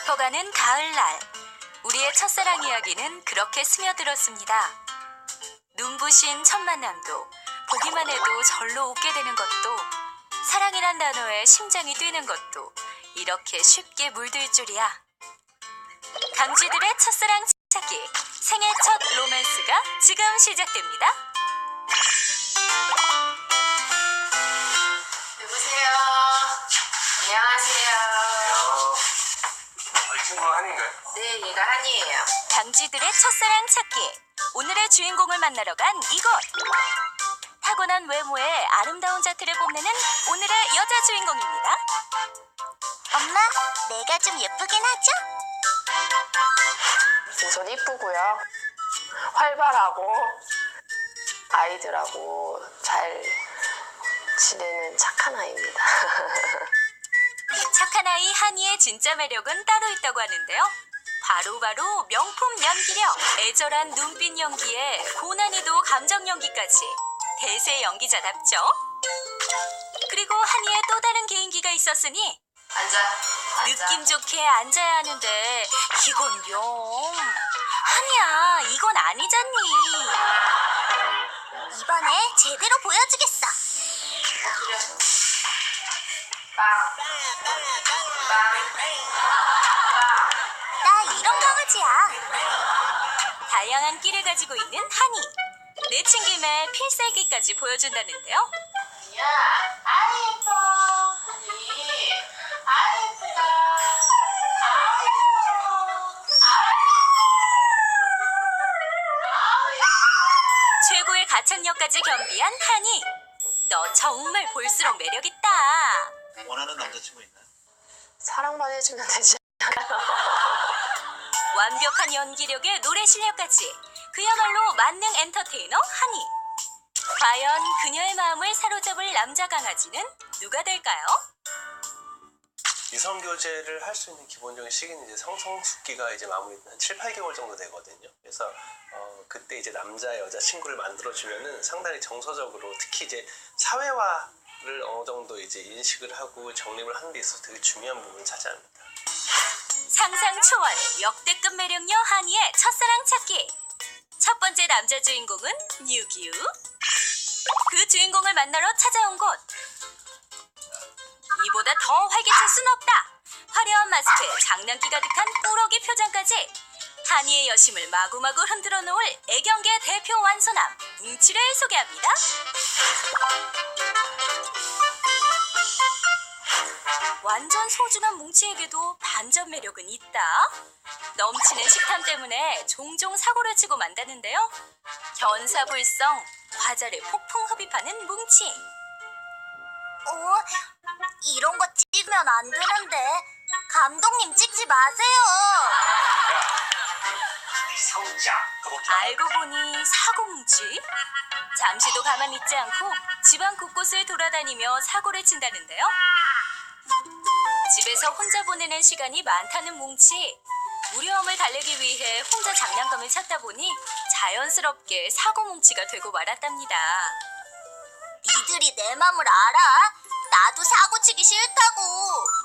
깊어가는 가을날 우리의 첫사랑 이야기는 그렇게 스며들었습니다. 눈부신 첫 만남도 보기만 해도 절로 웃게 되는 것도 사랑이란 단어에 심장이 뛰는 것도 이렇게 쉽게 물들 줄이야. 강쥐들의 첫사랑 찾기 생애 첫 로맨스가 지금 시작됩니다. 친구가 한인가요? 네, 얘가 한이에요. 강쥐들의 첫사랑 찾기 오늘의 주인공을 만나러 간 이곳 타고난 외모에 아름다운 자태를 뽐내는 오늘의 여자 주인공입니다 엄마, 내가 좀 예쁘긴 하죠? 우선 이쁘고요. 활발하고 아이들하고 잘 지내는 착한 아이입니다. 착한 아이 한이의 진짜 매력은 따로 있다고 하는데요. 바로 바로 명품 연기력 애절한 눈빛 연기에 고난이도 감정 연기까지 대세 연기자답죠. 그리고 한이의 또 다른 개인기가 있었으니 앉아. 느낌 좋게 앉아야 하는데 이건요. 한이야 이건 아니잖니. 이번에 제대로 보여주겠어. 나 이런 강아지야. 다양한 끼를 가지고 있는 한이 내친 김에 필살기까지 보여준다는데요 야, 아 예뻐. 하니. 최고의 가창력까지 겸비한 한이 너 정말 볼수록 매력있다 원하는 남자친구 있나요? 사랑만 해주면 되지. 완벽한 연기력에 노래 실력까지 그야말로 만능 엔터테이너 한이 과연 그녀의 마음을 사로잡을 남자 강아지는 누가 될까요? 이성 교제를 할 수 있는 기본적인 시기는 이제 성성숙기가 이제 마무리 한 7, 8개월 정도 되거든요. 그래서 어, 그때 이제 남자 여자 친구를 만들어 주면은 상당히 정서적으로 특히 이제 사회화 를 어느 정도 이제 인식을 하고 정립을 하는 데 있어서 되게 중요한 부분을 차지합니다. 상상 초월 역대급 매력녀 한이의 첫사랑 찾기. 첫 번째 남자 주인공은 뉴규 그 주인공을 만나러 찾아온 곳. 이보다 더 활기찰 순 없다. 화려한 마스크에 장난기 가득한 꾸러기 표정까지 한이의 여심을 마구마구 흔들어 놓을 애경계 대표 완소남 뭉치를 소개합니다 완전 소중한 뭉치에게도 반전 매력은 있다. 넘치는 식탐 때문에 종종 사고를 치고 만다는데요. 견사불성, 화자를 폭풍 흡입하는 뭉치. 어, 이런 거 찍으면 안 되는데. 감독님 찍지 마세요. 알고 보니 사고뭉치? 잠시도 가만 있지 않고 집안 곳곳을 돌아다니며 사고를 친다는데요. 집에서 혼자 보내는 시간이 많다는 뭉치. 무료함을 달래기 위해 혼자 장난감을 찾다 보니 자연스럽게 사고 뭉치가 되고 말았답니다. 니들이 내 맘을 알아? 나도 사고 치기 싫다고.